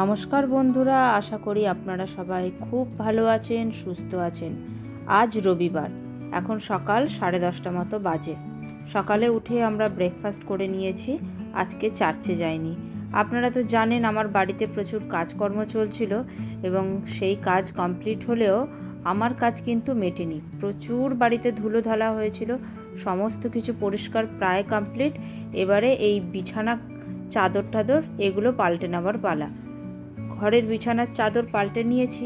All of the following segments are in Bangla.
নমস্কার বন্ধুরা, আশা করি আপনারা সবাই খুব ভালো আছেন, সুস্থ আছেন। আজ রবিবার, এখন সকাল সাড়ে দশটা মতো বাজে। সকালে উঠে আমরা ব্রেকফাস্ট করে নিয়েছি, আজকে চার্চে যাইনি। আপনারা তো জানেন আমার বাড়িতে প্রচুর কাজকর্ম চলছিল এবং সেই কাজ কমপ্লিট হলেও আমার কাজ কিন্তু মেটেনি। প্রচুর বাড়িতে ধুলো ঢালা হয়েছিল, সমস্ত কিছু পরিষ্কার প্রায় কমপ্লিট এবারে এই বিছানা চাদর টাদর এগুলো পাল্টে নেওয়ার পালা। ঘরের বিছানার চাদর পাল্টে নিয়েছি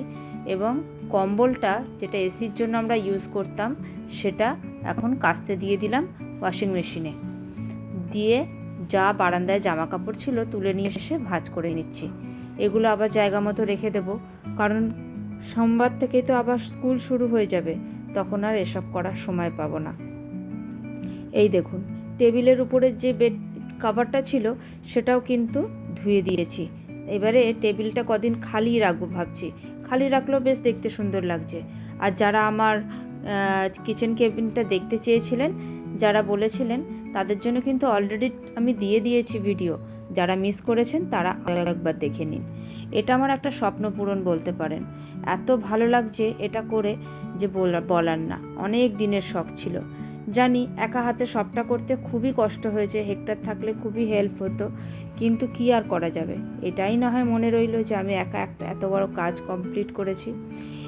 এবং কম্বলটা যেটা এসির জন্য আমরা ইউজ করতাম, সেটা এখন কাস্তে দিয়ে দিলাম ওয়াশিং মেশিনে দিয়ে যা বারান্দায় জামা কাপড় ছিল তুলে নিয়ে এসে ভাজ করে নিচ্ছি। এগুলো আবার জায়গা মতো রেখে দেবো, কারণ সোমবার থেকেই তো আবার স্কুল শুরু হয়ে যাবে, তখন আর এসব করার সময় পাবো না। এই দেখুন, টেবিলের উপরে যে বেড কাভারটা ছিল, সেটাও কিন্তু ধুয়ে দিয়েছি। এবারে টেবিলটা কদিন খালি রাখব ভাবছি। খালি রাখলেও বেশ দেখতে সুন্দর লাগছে। আর যারা আমার কিচেন কেবিনটা দেখতে চেয়েছিলেন, যারা বলেছিলেন, তাদের জন্য কিন্তু অলরেডি আমি দিয়ে দিয়েছি ভিডিও যারা মিস করেছেন, তারা একবার দেখে নিন। এটা আমার একটা স্বপ্ন পূরণ বলতে পারেন। এত ভালো লাগছে এটা করে যে বলা- বলার না। অনেক দিনের শখ ছিল। জানি একা হাতে সবটা করতে খুবই কষ্ট হয়েছে, হেক্টর থাকলে খুবই হেল্প হতো। কিন্তু কি আর করা যাবে? এটাই না হয় মনে রইল যে আমি একা একটা এত বড় কাজ কমপ্লিট করেছি।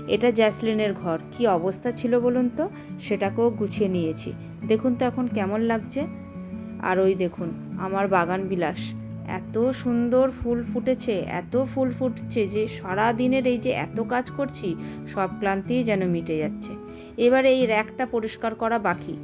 এটা জ্যাসলিনের ঘর। কি অবস্থা ছিল বলুন তো? সেটাকেও গুছিয়ে নিয়েছি। দেখুন তো এখন কেমন লাগছে। আর ওই দেখুন, আমার বাগান বিলাস। এত সুন্দর ফুল ফুটেছে, এত ফুল ফুটছে যে সারা দিনের এই যে এত কাজ করছি, সব ক্লান্তিই যেন মিটে যাচ্ছে। এবার এই র্যাকটা পরিষ্কার করা বাকি।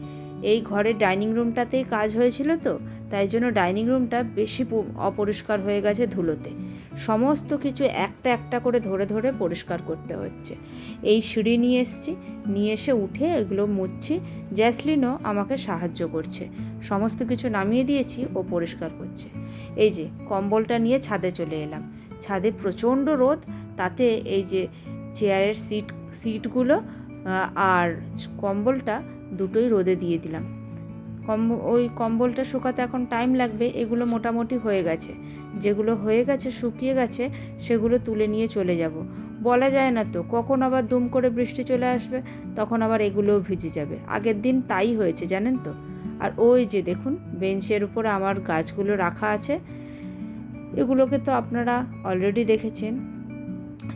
এই ঘরের ডাইনিং রুমটাতেই কাজ হয়েছিল তো, তাই জন্য ডাইনিং রুমটা বেশি অপরিষ্কার হয়ে গেছে ধুলোতে। সমস্ত কিছু একটা একটা করে ধরে ধরে পরিষ্কার করতে হচ্ছে। এই সিঁড়ি নিয়ে এসছি, নিয়ে এসে উঠে এগুলো মুছছি। জ্যাসলিনও আমাকে সাহায্য করছে। সমস্ত কিছু নামিয়ে দিয়েছি, ও পরিষ্কার করছে। এই যে, কম্বলটা নিয়ে ছাদে চলে এলাম। ছাদে প্রচণ্ড রোদ, তাতে এই যে, চেয়ারের সিট সিটগুলো আর কম্বলটা দুটোই রোদে দিয়ে দিলাম। কম ওই কম্বলটা শুকাতে এখন টাইম লাগবে, এগুলো মোটামুটি হয়ে গেছে। যেগুলো হয়ে গেছে, শুকিয়ে গেছে, সেগুলো তুলে নিয়ে চলে যাব। বলা যায় না তো, কখন আবার দুম করে বৃষ্টি চলে আসবে, তখন আবার এগুলোও ভিজে যাবে। আগের দিন তাই হয়েছে, জানেন তো? আর ওই যে দেখুন, বেঞ্চের উপরে আমার গাছগুলো রাখা আছে। এগুলোকে তো আপনারা অলরেডি দেখেছেন।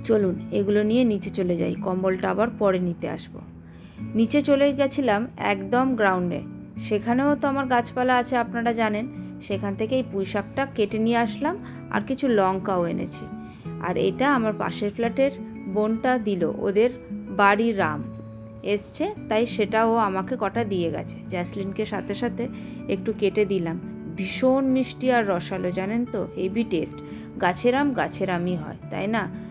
চলুন, এগুলো নিয়ে নিচে চলে যাই, কম্বলটা আবার পরে নিতে আসব। নিচে চলে গেছিলাম একদম গ্রাউন্ডে। সেখানেও তো আমার গাছপালা আছে, আপনারা জানেন। সেখান থেকে এই পুঁই শাকটা কেটে নিয়ে আসলাম আর কিছু লঙ্কাও এনেছি। আর এটা আমার পাশের ফ্ল্যাটের বোনটা দিল, ওদের বাড়ির রাম। এসছে, তাই সেটাও আমাকে কটা দিয়ে গেছে। জ্যাসলিনকে সাথে সাথে একটু কেটে দিলাম। ভীষণ মিষ্টি আর রসালো, জানেন তো? হেভি টেস্ট গাছের আম গাছের আমই হয়, তাই না?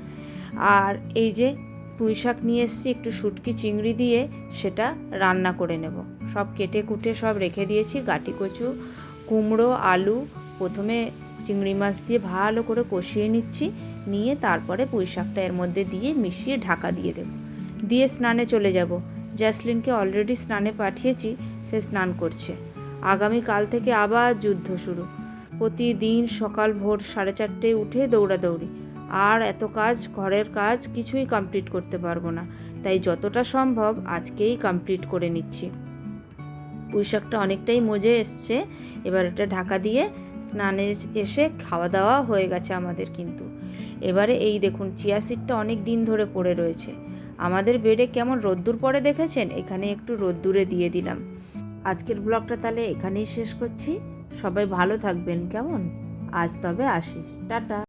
আর এই যে পুঁই শাক নিয়ে এসেছি, একটু শুটকি, চিংড়ি দিয়ে সেটা রান্না করে নেব। সব কেটে কুটে সব রেখে দিয়েছি, গাটি কচু, কুমড়ো, আলু, প্রথমে চিংড়ি মাছ দিয়ে ভালো করে কষিয়ে নিচ্ছি, নিয়ে তারপরে পুঁই শাকটা এর মধ্যে দিয়ে মিশিয়ে ঢাকা দিয়ে দেব। দিয়ে স্নানে চলে যাব। জ্যাসলিনকে অলরেডি স্নানে পাঠিয়েছি, সে স্নান করছে। আগামী কাল থেকে আবার যুদ্ধ শুরু। প্রতিদিন সকাল ভোর সাড়ে চারটে উঠে দৌড়াদৌড়ি। আর এত কাজ, ঘরের কাজ কিছুই কমপ্লিট করতে পারব না। তাই যতটা সম্ভব আজকেই কমপ্লিট করে নিচ্ছি। পুঁইশাকটা অনেকটাই মজে এসছে। এবার এটা ঢাকা দিয়ে স্নানে এসে খাওয়া দাওয়া হয়ে গেছে আমাদের কিন্তু। এবারে এই দেখুন, চিয়া সিডটা অনেক দিন ধরে পড়ে রয়েছে। আমাদের বেডে কেমন রোদ্দুর পরে দেখেছেন? এখানে একটু রোদ্দুরে দিয়ে দিলাম। আজকের ব্লগটা তাহলে এখানেই শেষ করছি। সবাই ভালো থাকবেন, কেমন? আজ তবে আসি। টাটা।